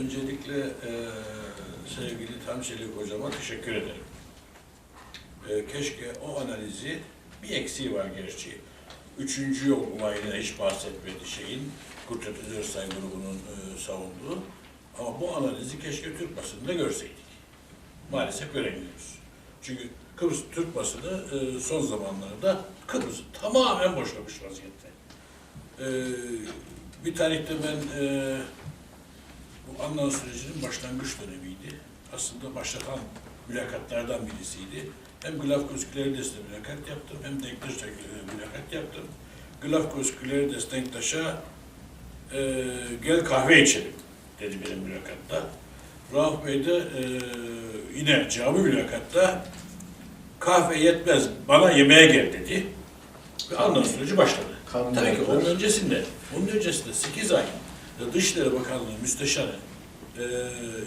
öncelikle e, sevgili Tamşelik hocama teşekkür ederim. E, keşke o analizi bir eksiği var gerçi. Üçüncü yol olayına hiç bahsetmedi şeyin, Kudret Özersay grubunun e, savunduğu. Ama bu analizi keşke Türk basınında görseydik. Maalesef göremiyoruz. Çünkü Kıbrıs Türk basını e, son zamanlarda Kıbrıs'ı tamamen boşlamış vaziyette. E, bir tarihte ben e, bu Annan sürecinin başlangıç dönemiydi. Aslında başlatan mülakatlardan birisiydi. Hem Glafkos Klerides mülakat yaptım, hem Denktaş'la mülakat yaptım. Glafkos Klerides Denktaş'a e, gel kahve içelim dedi benim mülakatta. Rauf Bey de e, yine cevabı mülakatta kahve yetmez, bana yemeğe gel dedi. Ve Annan süreci başladı. Kanun Tabii ki onun öncesinde, onun öncesinde 8 ay Dışişleri Bakanlığı Müsteşarı e,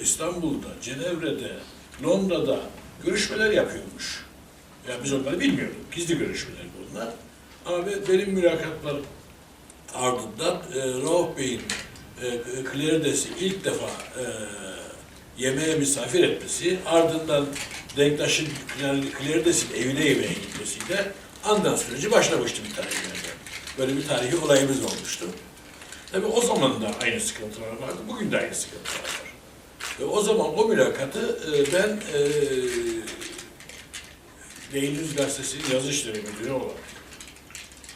İstanbul'da, Cenevre'de, Londra'da görüşmeler yapıyormuş. Ya biz onları bilmiyorduk. Gizli görüşmeler bunlar. Ama be- benim mülakatlar ardından e, Rauf Bey'in e, Klerides'i ilk defa e, yemeğe misafir etmesi, ardından Denktaş'ın Klerides'in evine yemeğe gitmesiyle andan süreci başlamıştı bir tarihlerde. Böyle bir tarihi olayımız olmuştu. Tabii o zaman da aynı sıkıntılar vardı, bugün de aynı sıkıntılar var. Ve o zaman o mülakatı e, ben e, Değilüz Gazetesi'nin yazı işleri müdürü olarak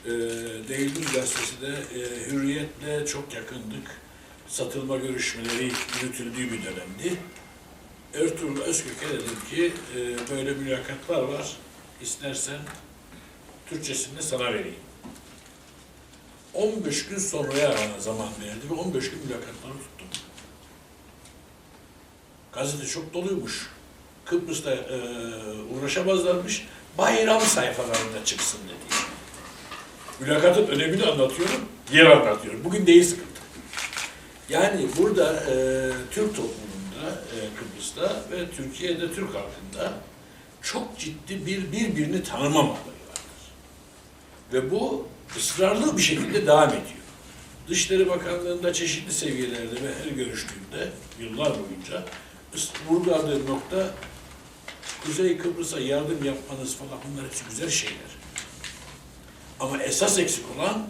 e, Değilüz Gazetesi de e, Hürriyet'le çok yakındık. Satılma görüşmeleri yürütüldüğü bir dönemdi. Ertuğrul Özkök'e dedim ki e, böyle mülakatlar var. İstersen Türkçesini sana vereyim. 15 gün sonraya bana zaman verdi ve 15 gün mülakatları tuttum. Gazete çok doluymuş. Kıbrıs'ta e, uğraşamazlarmış. Bayram sayfalarında çıksın dedi. Mülakatın önemini anlatıyorum, yer anlatıyorum. Bugün değil sıkıntı. Yani burada e, Türk toplumunda, e, Kıbrıs'ta ve Türkiye'de Türk halkında çok ciddi bir birbirini tanımamaları vardır. Ve bu ısrarlı bir şekilde devam ediyor. Dışişleri Bakanlığı'nda çeşitli seviyelerde ve her görüştüğümde yıllar boyunca vurguladığım nokta Kuzey Kıbrıs'a yardım yapmanız falan bunlar hepsi güzel şeyler. Ama esas eksik olan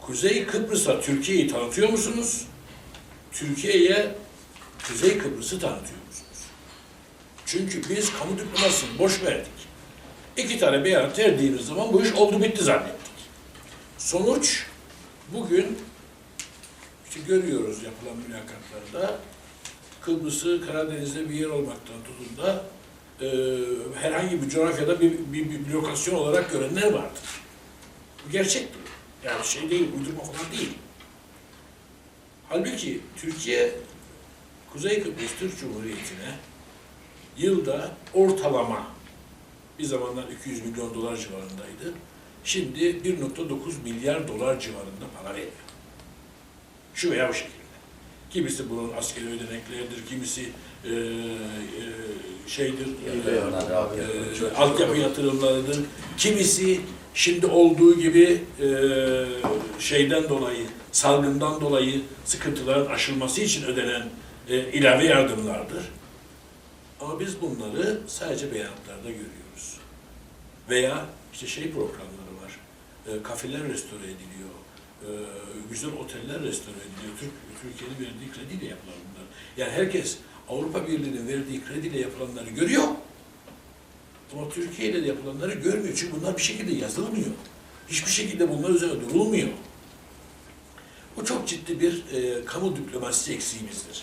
Kuzey Kıbrıs'a Türkiye'yi tanıtıyor musunuz? Türkiye'ye Kuzey Kıbrıs'ı tanıtıyor musunuz? Çünkü biz kamu diplomasını boş verdik. İki tane beyan verdiğimiz zaman bu iş oldu bitti zannettik. Sonuç bugün işte görüyoruz yapılan mülakatlarda Kıbrıs'ı Karadeniz'de bir yer olmaktan tutun da e, herhangi bir coğrafyada bir, bir, bir lokasyon olarak görenler vardır. Bu gerçektir. Yani şey değil, uydurma falan değil. Halbuki Türkiye Kuzey Kıbrıs Türk Cumhuriyeti'ne yılda ortalama bir zamanlar 200 milyon dolar civarındaydı. Şimdi 1.9 milyar dolar civarında para veriyor. Şu veya bu şekilde. Kimisi bunun askeri ödenekleridir, kimisi e, e, şeydir, e, e, çok- altyapı yatırımlarıdır. Kimisi şimdi olduğu gibi e, şeyden dolayı, salgından dolayı sıkıntıların aşılması için ödenen e, ilave yardımlardır. Ama biz bunları sadece beyanatlarda görüyoruz. Veya işte şey programları var. E, kafeler restore ediliyor. E, güzel oteller restore ediliyor. Türk, Türkiye'nin verdiği krediyle yapılan bunlar. Yani herkes Avrupa Birliği'nin verdiği krediyle yapılanları görüyor. Ama Türkiye ile de yapılanları görmüyor. Çünkü bunlar bir şekilde yazılmıyor. Hiçbir şekilde bunlar üzerine durulmuyor. Bu çok ciddi bir e, kamu diplomasisi eksiğimizdir.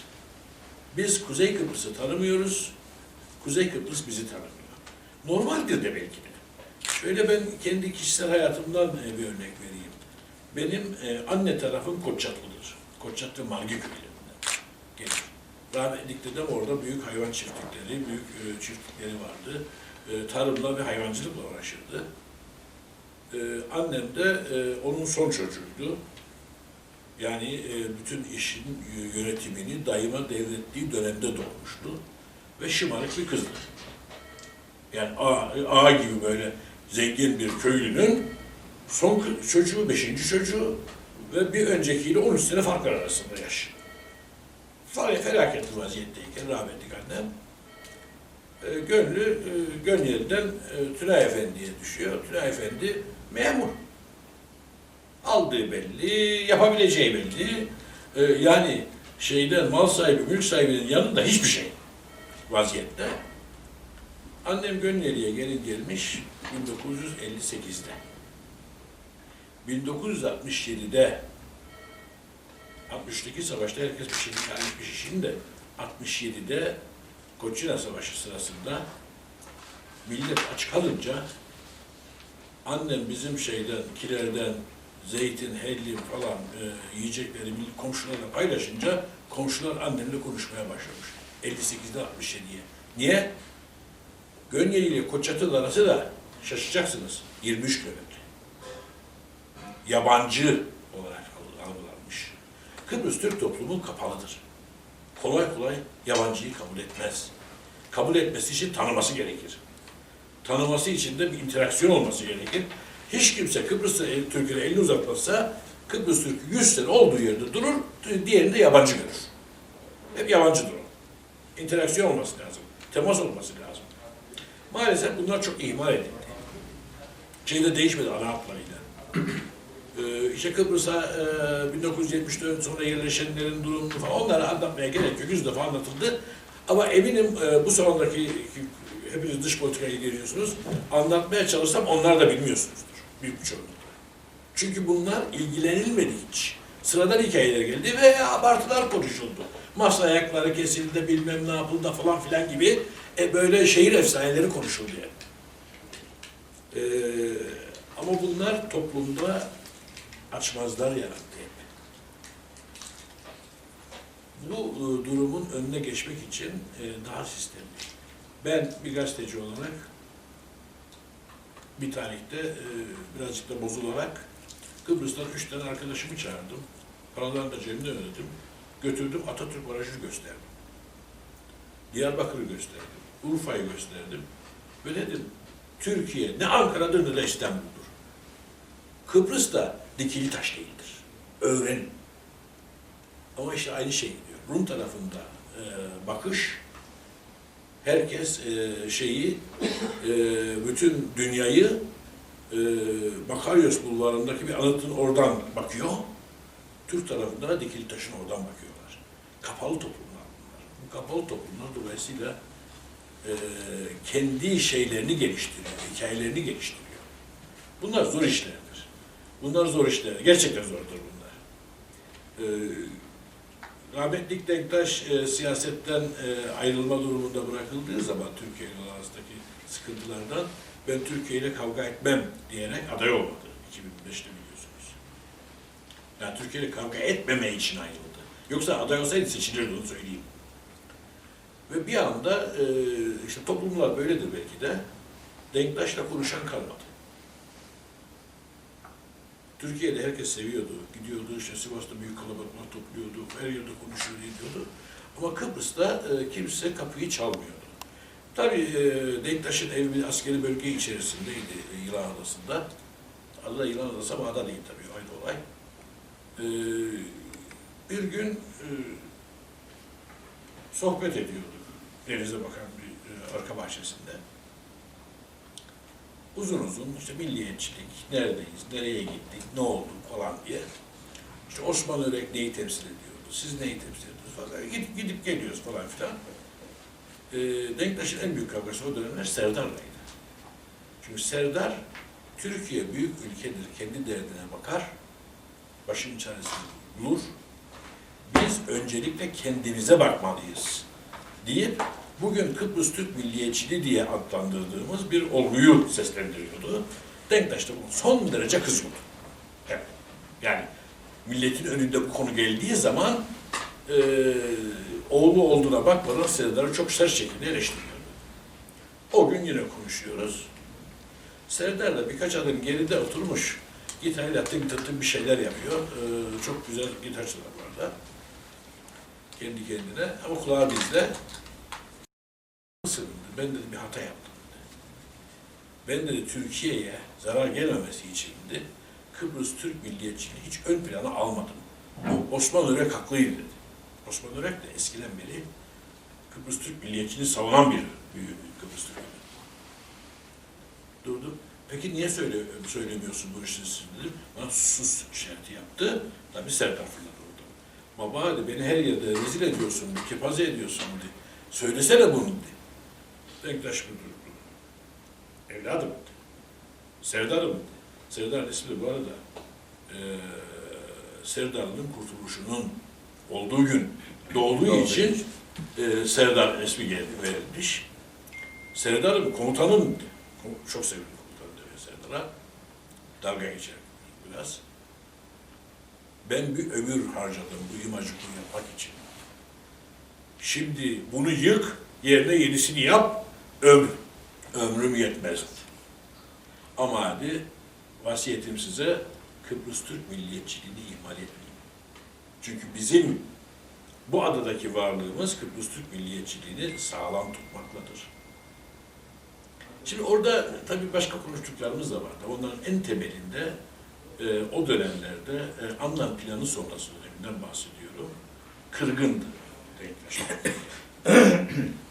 Biz Kuzey Kıbrıs'ı tanımıyoruz. Kuzey Kıbrıs bizi tanımıyor. Normaldir de belki de. Şöyle ben kendi kişisel hayatımdan e, bir örnek vereyim. Benim e, anne tarafım Koçatlıdır. Koçat ve Margi köylerinden gelir. Rahmetlik dedem orada büyük hayvan çiftlikleri, büyük e, çiftlikleri vardı. Tarımla ve hayvancılıkla uğraşırdı. Annem de onun son çocuğuydu. Yani bütün işin yönetimini dayıma devrettiği dönemde doğmuştu. Ve şımarık bir kızdı. Yani A, A gibi böyle zengin bir köylünün son çocuğu, beşinci çocuğu ve bir öncekiyle 13 sene fark var arasında yaş. Falan felaketli vaziyetteyken rahmetli annem e, gönlü e, Gönyeli'den e, Tülay Efendi'ye düşüyor. Tülay Efendi memur. Aldığı belli, yapabileceği belli. E, yani şeyden mal sahibi, mülk sahibinin yanında hiçbir şey vaziyette. Annem Gönyeli'ye gelin gelmiş 1958'de. 1967'de 60'taki savaşta herkes bir şey kaybetmiş şimdi 67'de Koçina Savaşı sırasında millet aç kalınca annem bizim şeyden, kilerden zeytin, hellim falan e, yiyecekleri komşularla paylaşınca komşular annemle konuşmaya başlamış. 58'den 67'ye. Niye? Gönyeli ile Koçatıl arası da şaşacaksınız 23 kilometre. Yabancı olarak algılanmış. Kıbrıs Türk toplumu kapalıdır. Kolay kolay yabancıyı kabul etmez. Kabul etmesi için tanıması gerekir. Tanıması için de bir interaksiyon olması gerekir. Hiç kimse Kıbrıs'ta el- Türkiye'ye elini uzatmazsa Kıbrıs Türk 100 sene olduğu yerde durur, diğerinde yabancı görür. Hep yabancı durur. İnteraksiyon olması lazım. Temas olması lazım. Maalesef bunlar çok ihmal edildi. Şeyde değişmedi ana hatlarıyla. Ee, işte Kıbrıs'a e, 1974 sonra yerleşenlerin durumunu falan onları anlatmaya gerek yok. Yüz defa anlatıldı. Ama eminim e, bu sonraki hepiniz dış politikaya geliyorsunuz. Anlatmaya çalışsam onlar da bilmiyorsunuzdur. Büyük bir çoğunlukla. Çünkü bunlar ilgilenilmedi hiç. Sıradan hikayeler geldi ve abartılar konuşuldu. Masa ayakları kesildi, bilmem ne yapıldı falan filan gibi e, böyle şehir efsaneleri konuşuldu yani. Ee, ama bunlar toplumda açmazlar yarattı. Bu e, durumun önüne geçmek için e, daha sistemli. Ben bir gazeteci olarak bir tarihte e, birazcık da bozularak Kıbrıs'tan üç tane arkadaşımı çağırdım. Paralarını da cebimden ödedim. Götürdüm Atatürk Barajı'nı gösterdim. Diyarbakır'ı gösterdim. Urfa'yı gösterdim. Ve dedim Türkiye ne Ankara'dır ne de İstanbul'dur. Kıbrıs da dikili taş değildir. Öğrenin. Ama işte aynı şey gidiyor. Rum tarafında e, bakış, herkes e, şeyi, e, bütün dünyayı e, Makaryos bulvarındaki bir anıtın oradan bakıyor. Türk tarafında da dikili taşın oradan bakıyorlar. Kapalı toplumlar bunlar. Bu kapalı toplumlar dolayısıyla e, kendi şeylerini geliştiriyor, hikayelerini geliştiriyor. Bunlar zor işlerdir. Bunlar zor işler. Gerçekten zordur bunlar. Ee, rahmetlik Denktaş e, siyasetten e, ayrılma durumunda bırakıldığı zaman Türkiye ile arasındaki sıkıntılardan ben Türkiye ile kavga etmem diyerek aday olmadı 2005'te biliyorsunuz. Yani Türkiye ile kavga etmeme için ayrıldı. Yoksa aday olsaydı seçilirdi onu söyleyeyim. Ve bir anda e, işte toplumlar böyledir belki de Denktaş'la konuşan kalmadı. Türkiye'de herkes seviyordu. Gidiyordu işte Sivas'ta büyük kalabalıklar topluyordu. Her yerde konuşuyordu, ediyordu. Ama Kıbrıs'ta e, kimse kapıyı çalmıyordu. Tabii e, Denktaş'ın evi askeri bölge içerisindeydi e, Yılan Adası'nda. Da Yılan Adası ama ada değil tabii aynı olay. E, bir gün e, sohbet ediyorduk. Denize bakan bir e, arka bahçesinde. Uzun uzun işte milliyetçilik, neredeyiz, nereye gittik, ne oldu falan diye. İşte Osman Örek neyi temsil ediyordu, siz neyi temsil ediyorsunuz falan. Gidip, gidip geliyoruz falan filan. E, Denktaş'ın en büyük kavgası o dönemler Serdar'laydı. Çünkü Serdar, Türkiye büyük ülkedir, kendi derdine bakar, başın çaresini bulur. Biz öncelikle kendimize bakmalıyız deyip bugün Kıbrıs Türk Milliyetçiliği diye adlandırdığımız bir olguyu seslendiriyordu. Denktaş da bunu son derece kızıyordu. Evet. Yani milletin önünde bu konu geldiği zaman e, oğlu olduğuna bakmadan Serdar'ı çok sert şekilde eleştiriyordu. O gün yine konuşuyoruz. Serdar da birkaç adım geride oturmuş. Gitarıyla tım tım bir şeyler yapıyor. E, çok güzel gitarcılar var da. Kendi kendine ama kulağı bizde. Sırrında ben dedi bir hata yaptım dedi. Ben dedi Türkiye'ye zarar gelmemesi için dedi Kıbrıs Türk milliyetçiliği hiç ön plana almadım. O Osman Örek haklıydı dedi. Osman Örek de eskiden beri Kıbrıs Türk milliyetçiliğini savunan bir büyük Kıbrıs Türk'ü. Durdu. Peki niye söyle, söylemiyorsun bu işi siz dedim. Bana sus işareti yaptı. Tabii Serdar fırladı. Baba dedi beni her yerde rezil ediyorsun, kepaze ediyorsun dedi. Söylesene bunu dedi. Denktaş müdür. Evladım. Serdar'ım dedi. Serdar ismi bu arada eee Serdar'ın kurtuluşunun olduğu gün doğduğu için eee Serdar ismi geldi, verilmiş. Serdar'ım komutanım. Çok sevdim komutanım Serdar'a. Dalga geçer biraz. Ben bir ömür harcadım bu imajıklığı yapmak için. Şimdi bunu yık, yerine yenisini yap, ömür. Ömrüm yetmez. Ama hadi vasiyetim size Kıbrıs Türk milliyetçiliğini ihmal etmeyin. Çünkü bizim bu adadaki varlığımız Kıbrıs Türk milliyetçiliğini sağlam tutmakladır. Şimdi orada tabii başka konuştuklarımız da vardı. Onların en temelinde e, o dönemlerde e, Annan planı sonrası döneminden bahsediyorum. Kırgındı denktaş.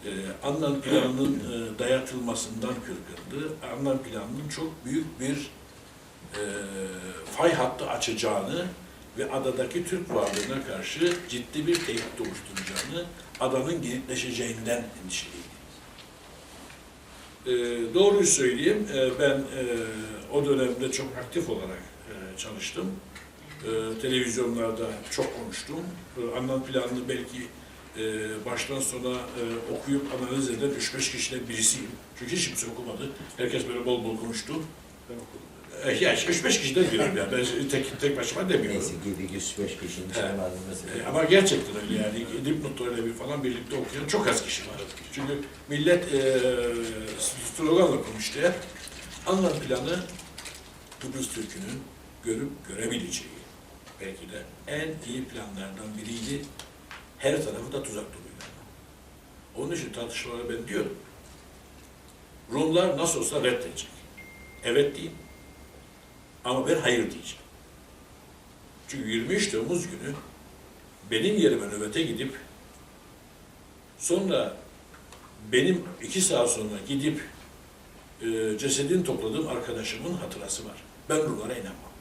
e, Annan planının e, dayatılmasından kırgındı. Annan planının çok büyük bir e, fay hattı açacağını ve adadaki Türk varlığına karşı ciddi bir tehdit oluşturacağını, adanın genişleşeceğinden endişeliydi. E, doğruyu söyleyeyim, e, ben e, o dönemde çok aktif olarak çalıştım. E, televizyonlarda çok konuştum. E, Anlam planını belki e, baştan sona e, okuyup analiz eden 3-5 kişiden birisiyim. Çünkü hiç kimse okumadı. Herkes böyle bol bol konuştu. Ben okudum. E, yani 3-5 kişiden biriyim yani. Ben tek, tek başıma demiyorum. Neyse gibi 105 kişinin E, mesela. ama gerçekten öyle yani dipnotlarıyla bir falan birlikte okuyan çok az kişi var. Çünkü millet e, sloganla konuştu hep. Anlam planı Kıbrıs Türk'ünün görüp görebileceği belki de en iyi planlardan biriydi. Her tarafı da tuzak doluydu. Onun için tartışmalara ben diyorum. Rumlar nasıl olsa reddedecek. Evet diyeyim. Ama ben hayır diyeceğim. Çünkü 23 Temmuz günü benim yerime nöbete gidip sonra benim iki saat sonra gidip e, cesedini topladığım arkadaşımın hatırası var. Ben Rumlara inanmam.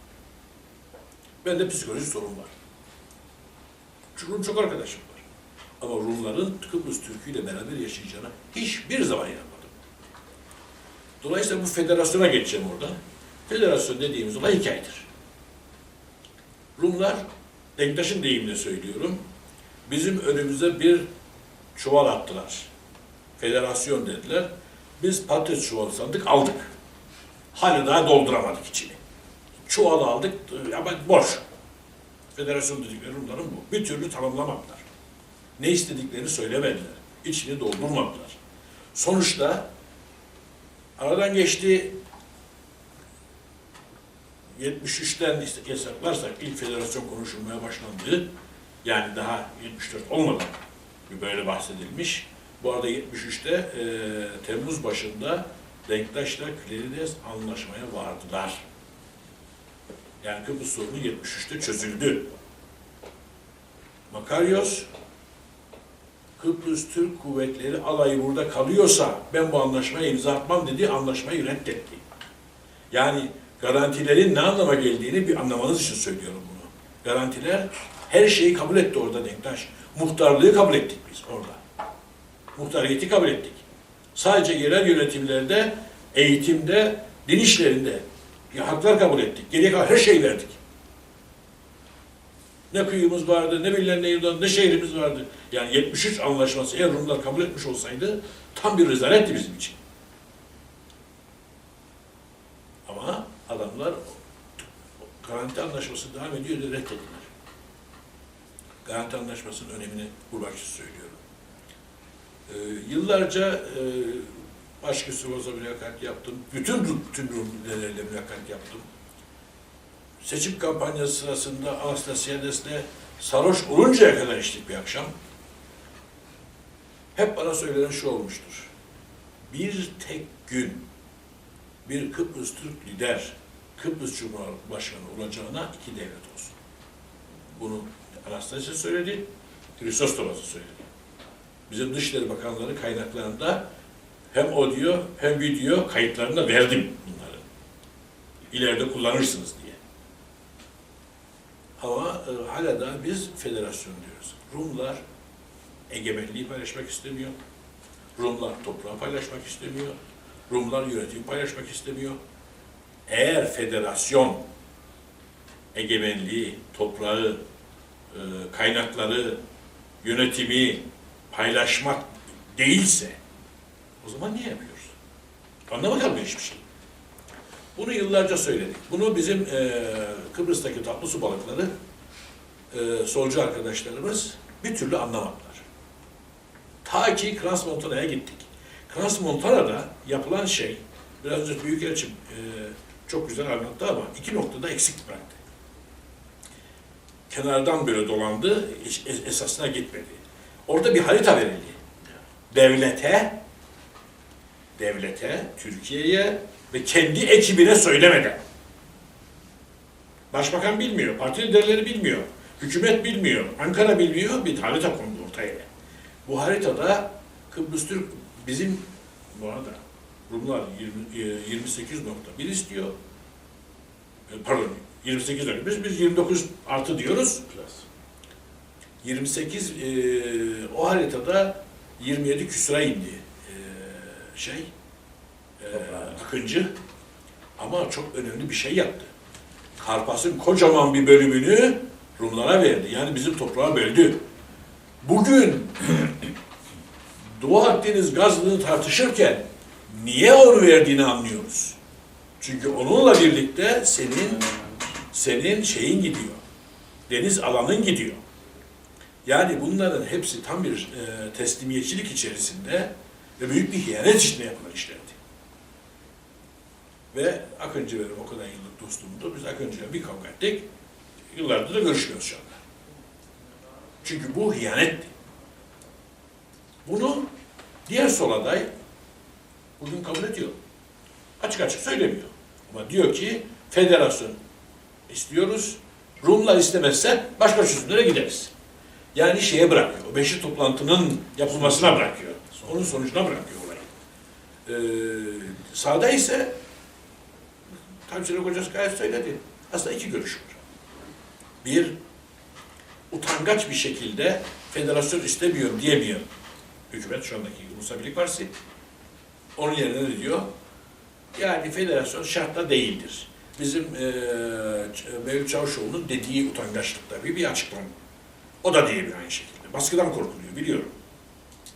Bende psikolojik sorun var. Çünkü çok arkadaşım var. Ama Rumların Kıbrıs Türk'üyle beraber yaşayacağına hiçbir zaman inanmadım. Dolayısıyla bu federasyona geçeceğim oradan. Federasyon dediğimiz olay hikayedir. Rumlar, Denktaş'ın deyimle söylüyorum, bizim önümüze bir çuval attılar. Federasyon dediler. Biz patates çuvalı sandık, aldık. Hala daha dolduramadık içini. Çuvalı aldık ama boş. Federasyon dedikleri Rumların bu. Bir türlü tamamlamadılar. Ne istediklerini söylemediler. İçini doldurmadılar. Sonuçta aradan geçti 73'ten işte hesaplarsak ilk federasyon konuşulmaya başlandı. Yani daha 74 olmadan böyle bahsedilmiş. Bu arada 73'te e, Temmuz başında Denktaş'la Klerides anlaşmaya vardılar. Yani Kıbrıs sorunu 73'te çözüldü. Makaryos Kıbrıs Türk Kuvvetleri alayı burada kalıyorsa ben bu anlaşmaya imza atmam dedi, anlaşmayı reddetti. Yani garantilerin ne anlama geldiğini bir anlamanız için söylüyorum bunu. Garantiler her şeyi kabul etti orada Denktaş. Muhtarlığı kabul ettik biz orada. Muhtariyeti kabul ettik. Sadece yerel yönetimlerde, eğitimde, din işlerinde ya haklar kabul ettik. Geriye kalan her şeyi verdik. Ne kıyımız vardı, ne bilinen ne ne şehrimiz vardı. Yani 73 anlaşması eğer Rumlar kabul etmiş olsaydı tam bir rezaletti bizim için. Ama adamlar garanti anlaşması devam ediyor diye reddettiler. Garanti anlaşmasının önemini için söylüyorum. Ee, yıllarca e, Başküstüvoz'a mülakat yaptım. Bütün bütün Rumlilerle mülakat yaptım. Seçim kampanyası sırasında Anastasiades'le sarhoş oluncaya kadar içtik bir akşam. Hep bana söylenen şu olmuştur. Bir tek gün bir Kıbrıs Türk lider Kıbrıs Cumhurbaşkanı olacağına iki devlet olsun. Bunu Anastasia söyledi. Hristostomos'u söyledi. Bizim Dışişleri Bakanları kaynaklarında hem audio hem video kayıtlarını da verdim bunları. İleride kullanırsınız diye. Ama e, hala da biz federasyon diyoruz. Rumlar egemenliği paylaşmak istemiyor. Rumlar toprağı paylaşmak istemiyor. Rumlar yönetimi paylaşmak istemiyor. Eğer federasyon egemenliği, toprağı, e, kaynakları, yönetimi paylaşmak değilse o zaman niye yapıyoruz? Anlamı kalmıyor hiçbir şey. Bunu yıllarca söyledik. Bunu bizim e, Kıbrıs'taki tatlı su balıkları e, solcu arkadaşlarımız bir türlü anlamadılar. Ta ki Montana'ya gittik. Kras Montana'da yapılan şey, biraz önce Büyükelçim e, çok güzel anlattı ama iki noktada eksik bıraktı. Kenardan böyle dolandı, esasına gitmedi. Orada bir harita verildi. Devlete, devlete, Türkiye'ye ve kendi ekibine söylemeden. Başbakan bilmiyor, parti liderleri bilmiyor, hükümet bilmiyor, Ankara bilmiyor, bir harita kondu ortaya. Bu haritada Kıbrıs Türk bizim bu arada Rumlar 20, e, 28.1 istiyor. E, Pardon 28 diyoruz. Biz, biz 29 artı diyoruz. 28 e, o haritada 27 küsura indi şey e, Akıncı ama çok önemli bir şey yaptı. Karpas'ın kocaman bir bölümünü Rumlara verdi. Yani bizim toprağa böldü. Bugün Doğu Akdeniz gazını tartışırken niye onu verdiğini anlıyoruz. Çünkü onunla birlikte senin senin şeyin gidiyor. Deniz alanın gidiyor. Yani bunların hepsi tam bir e, teslimiyetçilik içerisinde ve büyük bir hiyanet içinde yapılan işlerdi. Ve Akıncı benim o kadar yıllık dostumdu. Biz Akıncı'yla bir kavga ettik. Yıllardır da görüşmüyoruz şu anda. Çünkü bu hiyanetti. Bunu diğer sol aday bugün kabul ediyor. Açık açık söylemiyor. Ama diyor ki federasyon istiyoruz. Rumlar istemezse başka çözümlere gideriz. Yani şeye bırakıyor. O beşi toplantının yapılmasına bırakıyor. Onun sonucuna bırakıyor olayı. Ee, sağda ise Tansiyon Hocası gayet söyledi. Aslında iki görüş var. Bir, utangaç bir şekilde federasyon istemiyorum diyemeyen hükümet, şu andaki Ulusal Birlik Partisi. Onun yerine ne diyor? Yani federasyon şartla değildir. Bizim Ç- Mevlüt Çavuşoğlu'nun dediği utangaçlıkta bir, bir açıklama. O da diyebilir aynı şekilde. Baskıdan korkuluyor, biliyorum.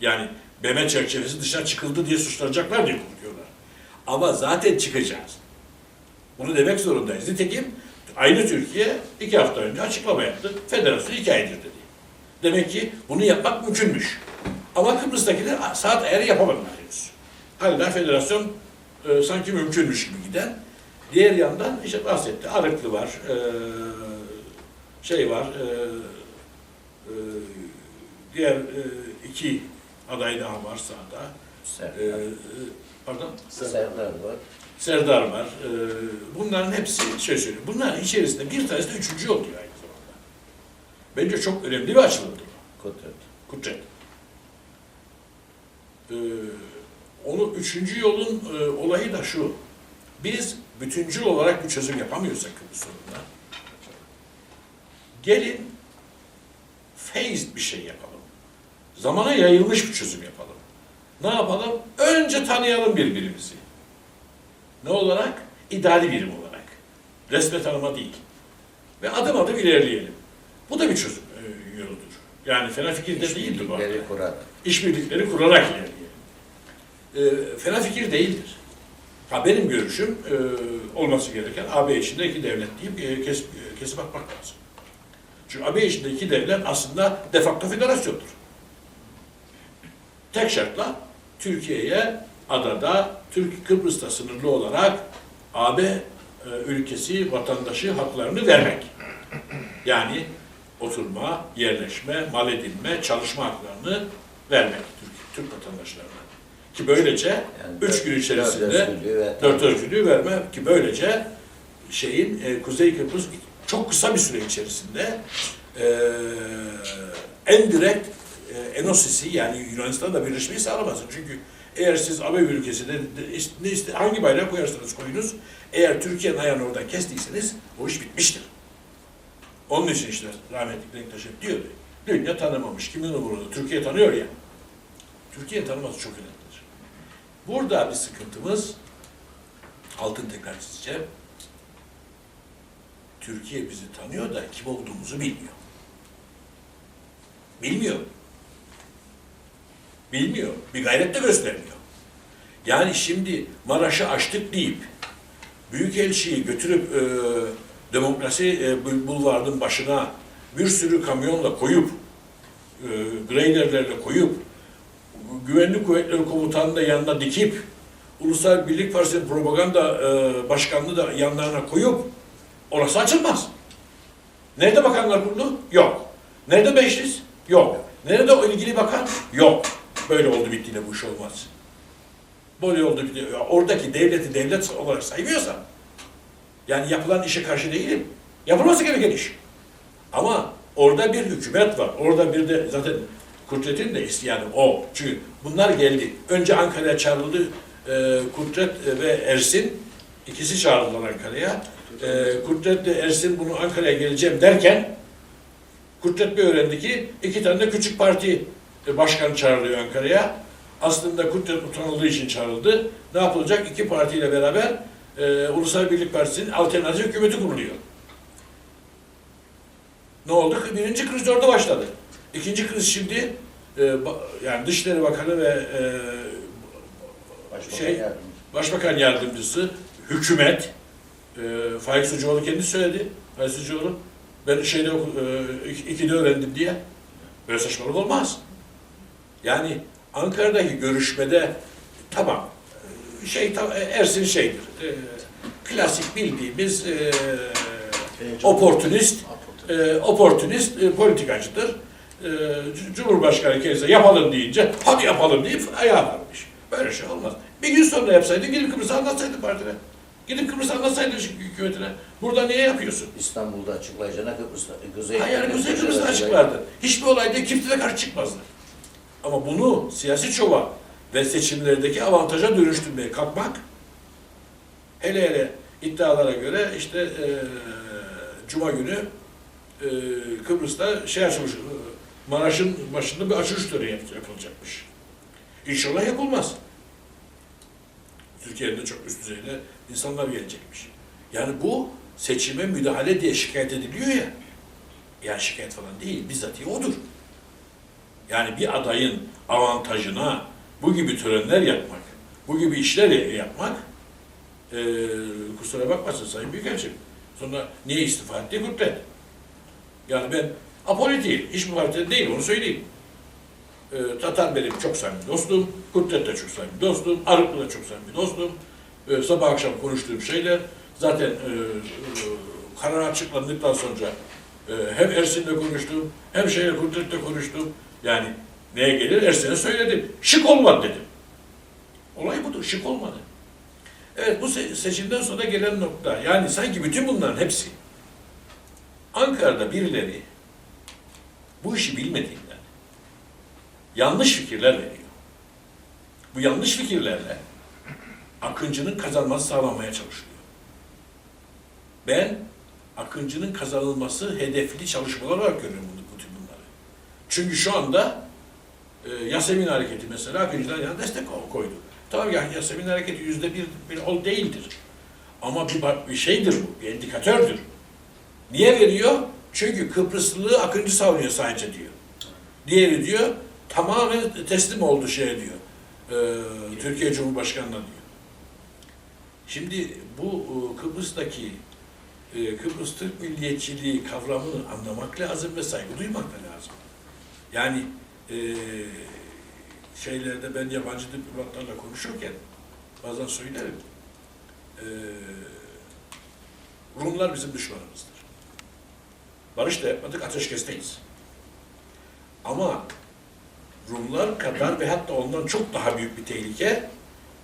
Yani BM çerçevesi dışına çıkıldı diye suçlanacaklar diye korkuyorlar. Ama zaten çıkacağız. Bunu demek zorundayız. Nitekim aynı Türkiye iki hafta önce açıklama yaptı. Federasyon hikayedir dedi. Demek ki bunu yapmak mümkünmüş. Ama Kıbrıs'takiler saat eğer yapamadılar henüz. Hala federasyon e, sanki mümkünmüş gibi giden. Diğer yandan işte bahsetti. Arıklı var. e, şey var. e, e, diğer e, iki aday daha var sağda. E, e, pardon? Serdar var. Serdar var. Ee, bunların hepsi şey söylüyor. Bunların içerisinde bir tanesi de üçüncü yol diyor aynı zamanda. Bence çok önemli bir açılımdır. Kudret. Kudret. Ee, onu üçüncü yolun e, olayı da şu. Biz bütüncül olarak bir çözüm yapamıyorsak bu sorunla. Gelin phased bir şey yapalım. Zamana yayılmış bir çözüm yapalım. Ne yapalım? Önce tanıyalım birbirimizi. Ne olarak? İdari birim olarak. Resme tanıma değil. Ve adım adım ilerleyelim. Bu da bir çözüm e, yoludur. Yani fena fikir de değildir bu arada. Kurarak. İşbirlikleri kurarak ilerleyelim. E, fena fikir değildir. Ha benim görüşüm e, olması gereken AB içinde iki devlet deyip e, kes, e, kesip atmak lazım. Çünkü AB içinde iki devlet aslında de facto federasyondur. Tek şartla Türkiye'ye adada, Türk Kıbrıs'ta sınırlı olarak AB e, ülkesi vatandaşı haklarını vermek. Yani oturma, yerleşme, mal edinme, çalışma haklarını vermek Türk, Türk vatandaşlarına. Ki böylece Yani üç gün içerisinde dört özgürlüğü verme ki böylece şeyin e, Kuzey Kıbrıs çok kısa bir süre içerisinde e, en direkt e, Enosis'i yani Yunanistan'la birleşmeyi sağlamazsın. Çünkü eğer siz AB ülkesinde de- de- ne iste, hangi bayrağı koyarsanız koyunuz, eğer Türkiye'nin ayağını oradan kestiyseniz o iş bitmiştir. Onun için işte rahmetli Denktaş hep diyordu. Dünya tanımamış, kimin umurunda? Türkiye tanıyor ya. Türkiye tanıması çok önemlidir. Burada bir sıkıntımız, altın tekrar çizeceğim. Türkiye bizi tanıyor da kim olduğumuzu bilmiyor. Bilmiyor. Bilmiyor. Bir gayret de göstermiyor. Yani şimdi Maraş'ı açtık deyip Büyükelçiyi götürüp e, demokrasi e, bul- bulvarının başına bir sürü kamyonla koyup e, greylerlerle koyup güvenlik kuvvetleri komutanını da yanına dikip Ulusal Birlik Partisi'nin propaganda e, başkanını da yanlarına koyup orası açılmaz. Nerede bakanlar kurulu? Yok. Nerede meclis? Yok. Nerede o ilgili bakan? Yok. Böyle oldu bittiğine bu iş olmaz. Böyle oldu bitti. Ya Oradaki devleti devlet olarak saymıyorsam yani yapılan işe karşı değilim. Yapılması gereken iş. Ama orada bir hükümet var. Orada bir de zaten Kudret'in de isteyanı o. Çünkü bunlar geldi. Önce Ankara'ya çağrıldı. Ee, Kudret ve Ersin ikisi çağrıldılar Ankara'ya. Ee, Kudret ve Ersin bunu Ankara'ya geleceğim derken Kudret Bey öğrendi ki iki tane de küçük parti e, başkanı çağrılıyor Ankara'ya. Aslında Kudret utanıldığı için çağrıldı. Ne yapılacak? İki partiyle beraber e, Ulusal Birlik Partisi'nin alternatif hükümeti kuruluyor. Ne oldu? Birinci kriz orada başladı. İkinci kriz şimdi e, yani Dışişleri Bakanı ve e, Başbakan Şey- yardımcısı. Başbakan Yardımcısı, hükümet, e, Faik Sucuoğlu kendisi söyledi. Faik Sucuoğlu, ben şeyde e, ik- ikide öğrendim diye. Böyle saçmalık olmaz. Yani Ankara'daki görüşmede tamam e, şey e, Ersin şeydir. e, klasik bildiğimiz e, oportunist e, oportunist e, politikacıdır. E, Cumhurbaşkanı kendisi yapalım deyince hadi yapalım deyip ayağa kalkmış. Böyle şey olmaz. Bir gün sonra yapsaydı gidip Kıbrıs'a anlatsaydı partine. Gidip Kıbrıs'a anlatsaydı hükümetine. Burada niye yapıyorsun? İstanbul'da açıklayacağına Kıbrıs'ta. Kuzey, Hayır, Kuzey Kıbrıs'ta açıklardı. Hiçbir olayda kimse karşı çıkmazdı. Ama bunu siyasi çova ve seçimlerdeki avantaja dönüştürmeye kalkmak hele hele iddialara göre işte eee Cuma günü eee, Kıbrıs'ta şey açılmış, eee, Maraş'ın başında bir açılış töreni yap- yapılacakmış. İnşallah yapılmaz. Türkiye'de çok üst düzeyde insanlar gelecekmiş. Yani bu seçime müdahale diye şikayet ediliyor ya. Yani şikayet falan değil, bizzatihi odur. Yani bir adayın avantajına bu gibi törenler yapmak, bu gibi işler yapmak, eee kusura bakmasın Sayın Büyükelçim. Sonra niye istifa etti? Kudret. Yani ben apolitiyim, hiçbir partide değil, onu söyleyeyim. Eee Tatar benim çok samimi dostum, Kudret de çok samimi dostum, Arıklı da çok samimi dostum. Eee sabah akşam konuştuğum şeyler, zaten eee, eee, karar açıklandıktan sonra ee, hem Ersin'le konuştum, hem şeyle Kudret'le konuştum. Yani neye gelir? Ersin'e söyledim. Şık olmadı dedim. Olay budur, şık olmadı. Evet, bu se- seçimden sonra gelen nokta, yani sanki bütün bunların hepsi Ankara'da birileri bu işi bilmediğinden yanlış fikirler veriyor. Bu yanlış fikirlerle Akıncı'nın kazanması sağlanmaya çalışılıyor. Ben Akıncı'nın kazanılması hedefli çalışmalar olarak görüyorum. Çünkü şu anda e, Yasemin Hareketi mesela Akıncı'dan yana destek ko- koydu. Tamam ya Yasemin Hareketi yüzde bir, bir ol değildir. Ama bir, bir şeydir bu, bir indikatördür. Niye veriyor? Çünkü Kıbrıslılığı Akıncı savunuyor sadece diyor. Diğeri diyor tamamen teslim oldu şeye diyor. e, Türkiye Cumhurbaşkanı'na diyor. Şimdi bu e, Kıbrıs'taki e, Kıbrıs Türk milliyetçiliği kavramını anlamak lazım ve saygı duymak da lazım. Yani e, şeylerde ben yabancı diplomatlarla konuşurken bazen söylerim. E, Rumlar bizim düşmanımızdır. Barış da yapmadık, ateşkesteyiz. Ama Rumlar kadar ve hatta ondan çok daha büyük bir tehlike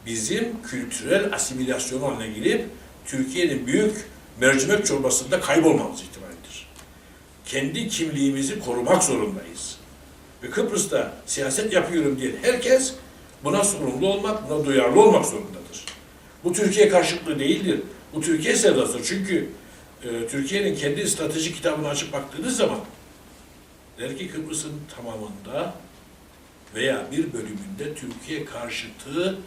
bizim kültürel asimilasyon haline gelip Türkiye'nin büyük mercimek çorbasında kaybolmamız ihtimalidir. Kendi kimliğimizi korumak zorundayız. Ve Kıbrıs'ta siyaset yapıyorum diye herkes buna sorumlu olmak, buna duyarlı olmak zorundadır. Bu Türkiye karşıtlığı değildir. Bu Türkiye sevdasıdır. Çünkü e, Türkiye'nin kendi strateji kitabını açıp baktığınız zaman der ki Kıbrıs'ın tamamında veya bir bölümünde Türkiye karşıtı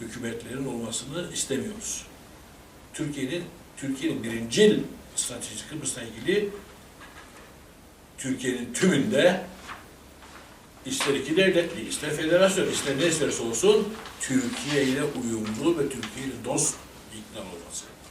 hükümetlerin olmasını istemiyoruz. Türkiye'nin Türkiye'nin birincil stratejisi Kıbrıs'la ilgili Türkiye'nin tümünde ister iki devletli, ister federasyon, ister ne isterse olsun Türkiye ile uyumlu ve Türkiye ile dost ikna olması.